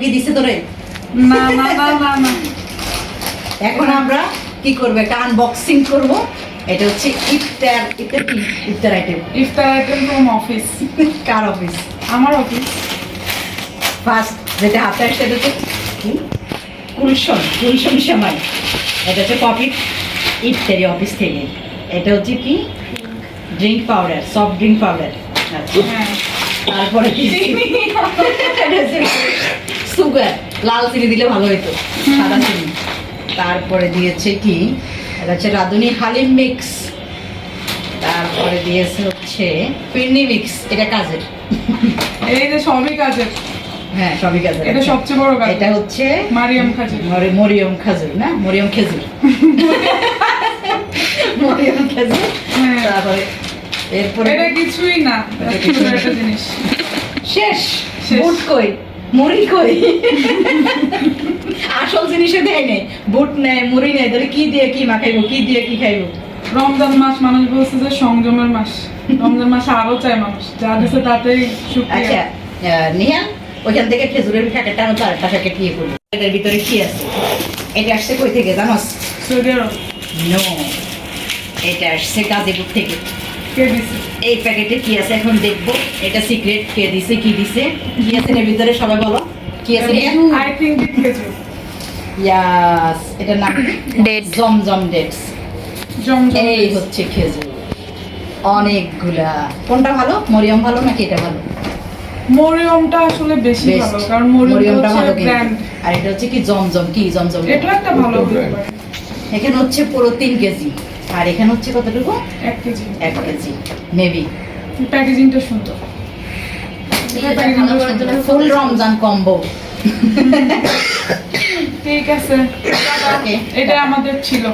কি দিছে তোরে? না না না না এখন আমরা কি করব? একটা আনবক্সিং করব। এটা হচ্ছে ইফতার এটা কি? ইফতার আইটেম ইফতার আইটেম ফ্রম অফিস কার অফিস আমার অফিস ফার্স্ট যেটা হাতে আসছে এটা হচ্ছে কি? কুলশন কুলশন সেমাই এটা হচ্ছে পকেট ইফতারি অফিস থেকে। এটা হচ্ছে কি? Drink powder soft drink powder তারপরে কি? সুগার লাল চিনি দিলে ভালো হতো সাদা চিনি। তারপরে দিয়েছে কি? এটা হচ্ছে রাঁধুনি হালিম মিক্স। তারপরে দিয়েছে হচ্ছে পিন্নি মিক্স এটা কাজের। এই যে সবই কাজের। হ্যাঁ সবই কাজের। এটা সবচেয়ে বড় কাজ। এটা হচ্ছে মারিয়াম খাজুর। মরি- মরিয়ম খাজুর না? মরিয়ম খেজুর। মরিয়ম খেজুর। হ্যাঁ। তারপরে এরপরে এটা কিছুই না শেষ। বুট কই? মুড়ি কই? আসল জিনিসে দেয় নেই। বুট নেয় মুড়ি নেয় তাহলে কি দিয়ে কি মাখাইবো কি দিয়ে কি খাইবো? রমজান মাস মানুষ বলছে যে সংযমের মাস। রমজান মাসে আরও চায় মানুষ যা দিছে তাতেই আচ্ছা নিহান ওইখান থেকে খেজুরের প্যাকেটটা আমি তার প্যাকেট নিয়ে পড়ি এটার ভিতরে কি আছে? এটা আসছে কই থেকে জানোস? সৌদি আরব। নো এটা আসছে গাজীপুর থেকে। এই প্যাকেটে কি আছে এখন দেখব। এটা সিক্রেট কে দিছে কি দিছে। কি আছে এর ভিতরে সবাই বলো। কি আছে আই থিঙ্ক ইট খেজুর। ইয়াস এটার নাম Dates. জমজম ডেটস জমজম এই হচ্ছে খেজুর। অনেকগুলা। কোনটা ভালো? মরিয়ম ভালো নাকি এটা ভালো? মরিয়মটা আসলে বেশি ভালো কারণ মরিয়মটা ভালো আর এটা হচ্ছে কি জমজম? কি জমজম? এটা একটা ভালো এখানে হচ্ছে পুরো তিন কেজি। আর এখানে হচ্ছে কতটুকু? এক কেজি। এক কেজি। মেবি প্যাকেজিংটা সুন্দর। ফুল রমজান কম্বো ঠিক আছে। এটা আমাদের ছিল।